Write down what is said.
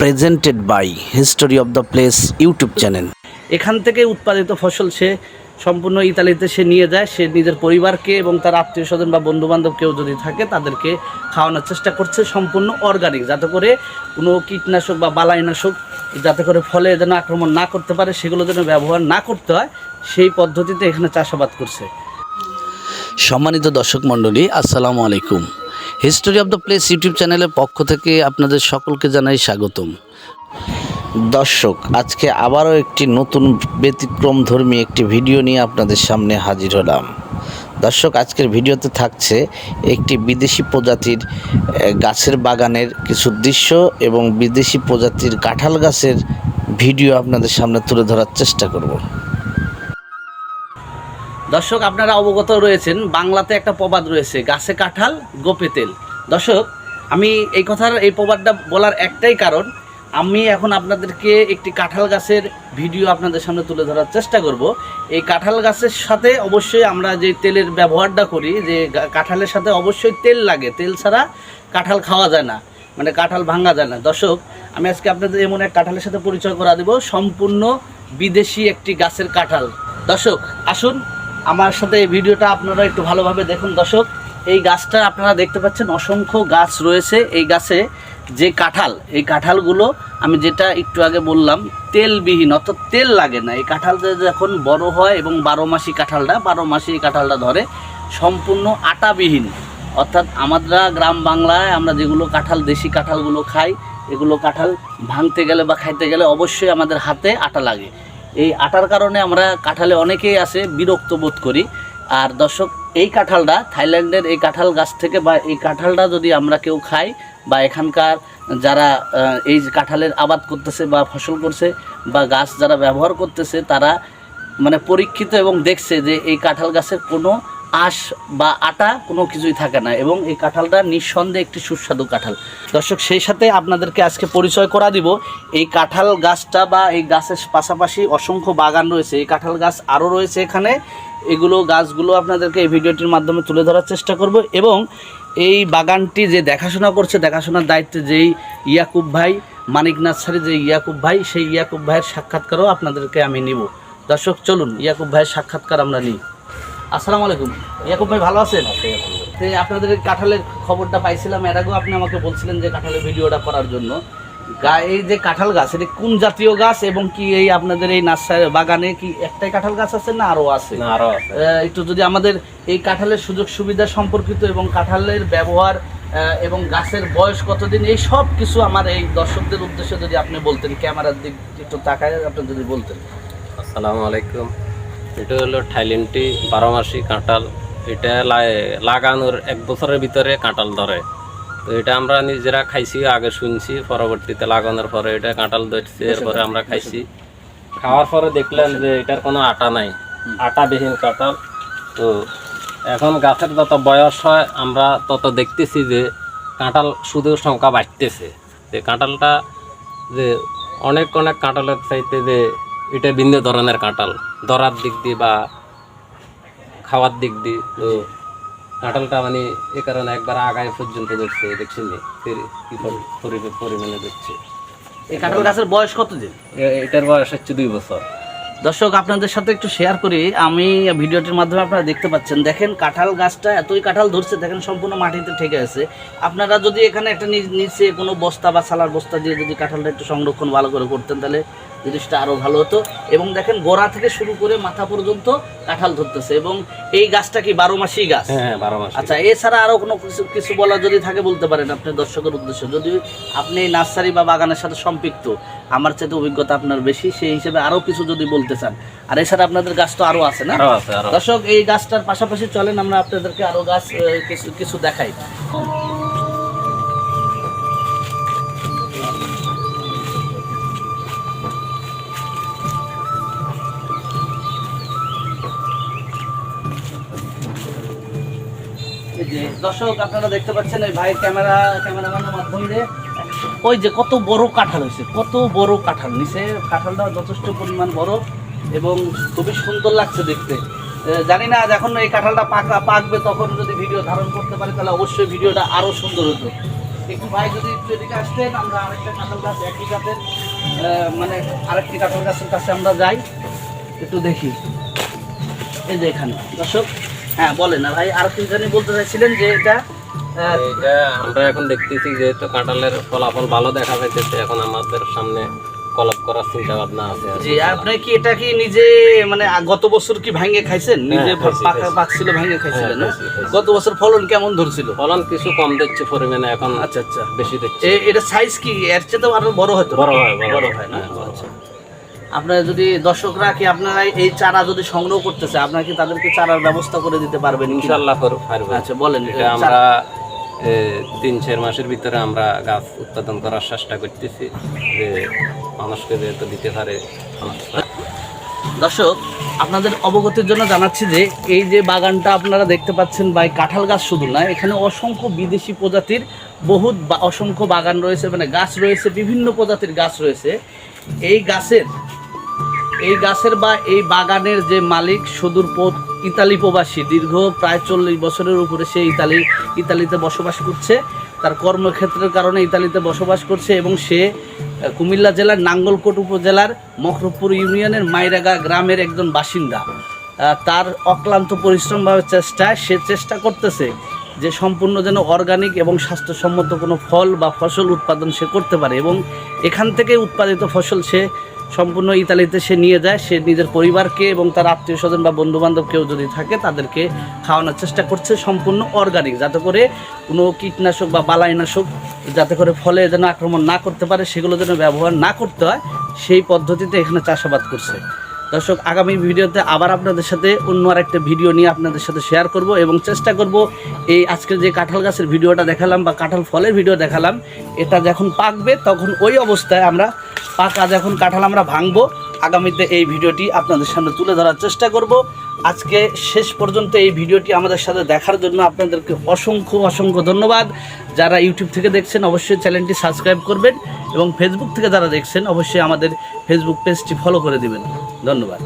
Presented by history of the place YouTube channel এখান থেকে উৎপাদিত ফসল সে সম্পূর্ণ ইতালিতে সে নিয়ে যায় সে নিজের পরিবারকে এবং তার আত্মীয় স্বজন বা বন্ধু বান্ধব কেউ যদি থাকে তাদেরকে খাওয়ানোর চেষ্টা করছে সম্পূর্ণ অর্গানিক যাতে করে কোনো কীটনাশক বা বালাইনাশক যাতে করে ফলে যেন আক্রমণ না করতে পারে সেগুলো যেন ব্যবহার না করতে হয় সেই পদ্ধতিতে এখানে চাষাবাদ করছে। সম্মানিত দর্শক মণ্ডলী আসসালামু আলাইকুম। History of the place YouTube চ্যানেলের পক্ষ থেকে আপনাদের সকলকে জানাই স্বাগতম। দর্শক, আজকে আবারও একটি নতুন ব্যতিক্রম ধর্মী একটি ভিডিও নিয়ে আপনাদের সামনে হাজির হলাম। দর্শক, আজকের ভিডিওতে থাকছে একটি বিদেশি প্রজাতির গাছের বাগানের কিছু দৃশ্য এবং বিদেশি প্রজাতির কাঁঠাল গাছের ভিডিও আপনাদের সামনে তুলে ধরার চেষ্টা করব। দর্শক, আপনারা অবগত রয়েছেন, বাংলাতে একটা প্রবাদ রয়েছে, গাছে কাঁঠাল, গোপে তেল। দর্শক, আমি এই কথার, এই প্রবাদটা বলার একটাই কারণ, আমি এখন আপনাদেরকে একটি কাঁঠাল গাছের ভিডিও আপনাদের সামনে তুলে ধরার চেষ্টা করব। এই কাঁঠাল গাছের সাথে অবশ্যই আমরা যে তেলের ব্যবহারটা করি, যে কাঁঠালের সাথে অবশ্যই তেল লাগে। তেল ছাড়া কাঁঠাল খাওয়া যায় না মানে কাঁঠাল ভাঙা যায় না। দর্শক, আমি আজকে আপনাদের এমন এক কাঁঠালের সাথে পরিচয় করা দেব, সম্পূর্ণ বিদেশি একটি গাছের কাঁঠাল। দর্শক, আসুন আমার সাথে এই ভিডিওটা আপনারা একটু ভালোভাবে দেখুন, দর্শক। এই গাছটা আপনারা দেখতে পাচ্ছেন, অসংখ্য গাছ রয়েছে। এই গাছে যে কাঁঠাল, এই কাঁঠালগুলো আমি যেটা একটু আগে বললাম, তেলবিহীন, অর্থাৎ তেল লাগে না। এই কাঁঠালটা যখন বড় হয় এবং বারো মাসি কাঁঠালটা, বারো মাসি এই কাঁঠালটা ধরে, সম্পূর্ণ আটাবিহীন। অর্থাৎ আমরা গ্রাম বাংলায় আমরা যেগুলো কাঁঠাল, দেশি কাঁঠালগুলো খাই, এগুলো কাঁঠাল ভাঙতে গেলে বা খাইতে গেলে অবশ্যই আমাদের হাতে আটা লাগে। এই আটার কারণে আমরা কাঁঠালে অনেকেই আসে বিরক্ত বোধ করি। আর দর্শক, এই কাঁঠালটা থাইল্যান্ডের এই কাঁঠাল গাছ থেকে বা এই কাঁঠালটা যদি আমরা কেউ খাই বা এখানকার যারা এই কাঁঠালের আবাদ করতেছে বা ফসল করছে বা গাছ যারা ব্যবহার করতেছে, তারা মানে পরীক্ষিত এবং দেখছে যে এই কাঁঠাল গাছের কোনো আঁশ বা আটা কোনো কিছুই থাকে না এবং এই কাঁঠালটা নিঃসন্দেহে একটি সুস্বাদু কাঁঠাল। দর্শক, সেই সাথে আপনাদেরকে আজকে পরিচয় করা দিব, এই কাঁঠাল গাছটা বা এই গাছের পাশাপাশি অসংখ্য বাগান রয়েছে। এই কাঁঠাল গাছ আরও রয়েছে এখানে। এগুলো গাছগুলো আপনাদেরকে এই ভিডিওটির মাধ্যমে তুলে ধরার চেষ্টা করব এবং এই বাগানটি যে দেখাশোনা করছে, দেখাশোনার দায়িত্বে যেই ইয়াকুব ভাই, মানিক নার্সারি যে ইয়াকুব ভাই, সেই ইয়াকুব ভাইয়ের সাক্ষাৎকারও আপনাদেরকে আমি নিব। দর্শক, চলুন, ইয়াকুব ভাইয়ের সাক্ষাৎকার আমরা নিই। আসসালামু আলাইকুম। ইয়াকুব ভাই ভালো আছেন? আপনাদের কাঁঠালের খবরটা পাইছিলাম এর আগেও আপনি আমাকে বলছিলেন যে কাঁঠালের ভিডিওটা করার জন্য। গা এই যে কাঁঠাল গাছ এটা কোন জাতীয় গাছ এবং কি এই আপনাদের এই নার্সারি বাগানে কি একটাই কাঁঠাল গাছ আছে না আরও আছে? না আরও আছে। একটু যদি আমাদের এই কাঁঠালের সুযোগ সুবিধা সম্পর্কিত এবং কাঁঠালের ব্যবহার এবং গাছের বয়স কতদিন এই সব কিছু আমার এই দর্শকদের উদ্দেশ্যে যদি আপনি বলতেন ক্যামেরার দিক একটু তাকায় আপনি যদি বলতেন। আসসালামু আলাইকুম। এটা হলো থাইল্যান্ডটি বারো মাসি কাঁঠাল। এটা লাগানোর এক বছরের ভিতরে কাঁঠাল ধরে। তো এটা আমরা নিজেরা খাইছি আগে শুনছি পরবর্তীতে লাগানোর পরে এটা কাঁঠাল ধরছে এরপরে আমরা খাইছি। খাওয়ার পরে দেখলাম যে এটার কোনো আটা নাই আটাবিহীন কাঁঠাল। তো এখন গাছের যত বয়স হয় আমরা তত দেখতেছি যে কাঁঠাল শুধু সংখ্যা বাড়তেছে। যে কাঁঠালটা যে অনেক অনেক কাঁঠালের চাইতে যে এটা ভিন্ন ধরনের কাঁঠাল। ধরার দিক দিয়ে বা খাওয়ার দিক দিয়ে তো কাঁঠালটা মানে এ কারণে একবার আগায় পর্যন্ত দেখছে পরি- পরিমাণে দেখছে এই কাঁঠাল গাছের বয়স কতদিন? এ- এটার বয়স হচ্ছে দুই বছর। দর্শক আপনাদের সাথে একটু শেয়ার করি। আমি ভিডিওটির মাধ্যমে আপনারা দেখতে পাচ্ছেন দেখেন কাঁঠাল গাছটা এতই কাঁঠাল ধরছে দেখেন সম্পূর্ণ মাটিতে ঠেকে আছে। আপনারা যদি এখানে একটা নিচে কোনো বস্তা বা সালার বস্তা দিয়ে যদি কাঁঠালটা একটু সংরক্ষণ ভালো করে করতেন তাহলে জিনিসটা আরও ভালো হতো। এবং দেখেন গোড়া থেকে শুরু করে মাথা পর্যন্ত কাঁঠাল ধরতেছে। এবং এই গাছটা কি বারো মাসি গাছ? হ্যাঁ হ্যাঁ বারো মাস আচ্ছা এছাড়া আরও কোনো কিছু কিছু বলা যদি থাকে বলতে পারেন আপনি দর্শকের উদ্দেশ্যে। যদি আপনি এই নার্সারি বা বাগানের সাথে সম্পৃক্ত আমার চাইতে অভিজ্ঞতা আপনার বেশি সেই হিসেবে আরও কিছু যদি বলতে চান। আর এছাড়া আপনাদের গাছ তো আরও আছে না? দর্শক এই গাছটার পাশাপাশি চলেন আমরা আপনাদেরকে আরও গাছ কিছু কিছু দেখাই। যে দর্শক, আপনারা দেখতে পাচ্ছেন এই ভাই ক্যামেরা, ক্যামেরাম্যানের মাধ্যমে ওই যে কত বড় কাঁঠাল হয়েছে, কত বড় কাঁঠাল। নিচে কাঁঠালটা যথেষ্ট পরিমাণ বড় এবং খুবই সুন্দর লাগছে দেখতে। জানি না যখন এই কাঁঠালটা পাকা পাকবে তখন যদি ভিডিও ধারণ করতে পারে, তাহলে অবশ্যই ভিডিওটা আরও সুন্দর হতো। একটু ভাই যদি একটু এদিকে আসতেন, আমরা আরেকটা কাঁঠাল গাছ একই গাছের মানে আরেকটি কাঁঠাল গাছের কাছে আমরা যাই। একটু দেখি। এই যে এখানে, দর্শক হ্যাঁ বলেন না ভাই আর তিনজনই বলতে চাইছিলেন যে এটা এটা আমরা এখন দেখতেছি যেহেতু কাঁঠালের ফলাফল ভালো দেখা যাইতেছে এখন আমাদের সামনে কলপ করার চিন্তা ভাবনা আছে কি। জি আপনি কি এটা কি নিজে মানে গত বছর কি ভাঙে খাইছেন? নিজে হ্যাঁ, পাকা পাকছিল ভাঙে খাইছিলেন না? খাইছি, খাইছি। গত বছর ফলন কেমন ধরছিল? ফলন কিছু কম দিচ্ছে পরিমাণে এখন আচ্ছা আচ্ছা। বেশি দিচ্ছে। এটা সাইজ কি? এর চেয়ে তো আরও বড় হয়তো বড় হয়, বড় হয়। হয় না? হ্যাঁ, আপনারা যদি দর্শকরা কি আপনারা এই চারা যদি সংগ্রহ করতেছে আপনারা কি তাদেরকে চারার ব্যবস্থা করে দিতে পারবেন ইনশাল্লাহ আচ্ছা বলেন এটা আমরা তিন চার মাসের ভিতরে আমরা গাছ উৎপাদন করার চেষ্টা করতেছি যে মানুষকে যেহেতু দিতে পারে দর্শক আপনাদের অবগতির জন্য জানাচ্ছি যে এই যে বাগানটা আপনারা দেখতে পাচ্ছেন বা এই কাঁঠাল গাছ শুধু না এখানে অসংখ্য বিদেশি প্রজাতির বহুত অসংখ্য বাগান রয়েছে মানে গাছ রয়েছে বিভিন্ন প্রজাতির গাছ রয়েছে। এই গাছের এই গাছের বা এই বাগানের যে মালিক সুদূর ইতালি প্রবাসী, দীর্ঘ প্রায় চল্লিশ বছরের উপরে সে ইতালি, ইতালিতে বসবাস করছে। তার কর্মক্ষেত্রের কারণে ইতালিতে বসবাস করছে এবং সে কুমিল্লা জেলার নাঙ্গলকোট উপজেলার মখরপুর ইউনিয়নের মাইরাগা গ্রামের একজন বাসিন্দা। তার অক্লান্ত পরিশ্রমভাবে চেষ্টায় সে চেষ্টা করতেছে যে সম্পূর্ণ যেন অর্গানিক এবং স্বাস্থ্যসম্মত কোনো ফল বা ফসল উৎপাদন সে করতে পারে এবং এখান থেকে উৎপাদিত ফসল সে সম্পূর্ণ ইতালিতে সে নিয়ে যায়, সে নিজের পরিবারকে এবং তার আত্মীয় স্বজন বা বন্ধু বান্ধব কেউ যদি থাকে, তাদেরকে খাওয়ানোর চেষ্টা করছে সম্পূর্ণ অর্গানিক যাতে করে কোনো কীটনাশক বা বালাইনাশক যাতে করে ফলে যেন আক্রমণ না করতে পারে, সেগুলো যেন ব্যবহার না করতে হয়, সেই পদ্ধতিতে এখানে চাষাবাদ করছে। দর্শক, আগামী ভিডিওতে আবার আপনাদের সাথে অন্য আর একটা ভিডিও নিয়ে আপনাদের সাথে শেয়ার করব এবং চেষ্টা করব এই আজকের যে কাঁঠাল গাছের ভিডিওটা দেখালাম বা কাঁঠাল ফলের ভিডিও দেখালাম, এটা যখন পাকবে তখন ওই অবস্থায় আমরা পাকা যখন কাঁঠাল আমরা ভাঙবো আগামীতে এই ভিডিওটি আপনাদের সামনে তুলে ধরার চেষ্টা করব। আজকে শেষ পর্যন্ত এই ভিডিওটি আমাদের সাথে দেখার জন্য আপনাদেরকে অসংখ্য অসংখ্য ধন্যবাদ। যারা ইউটিউব থেকে দেখছেন, অবশ্যই চ্যানেলটি সাবস্ক্রাইব করবেন এবং ফেসবুক থেকে যারা দেখছেন, অবশ্যই আমাদের ফেসবুক পেজটি ফলো করে দিবেন। ধন্যবাদ।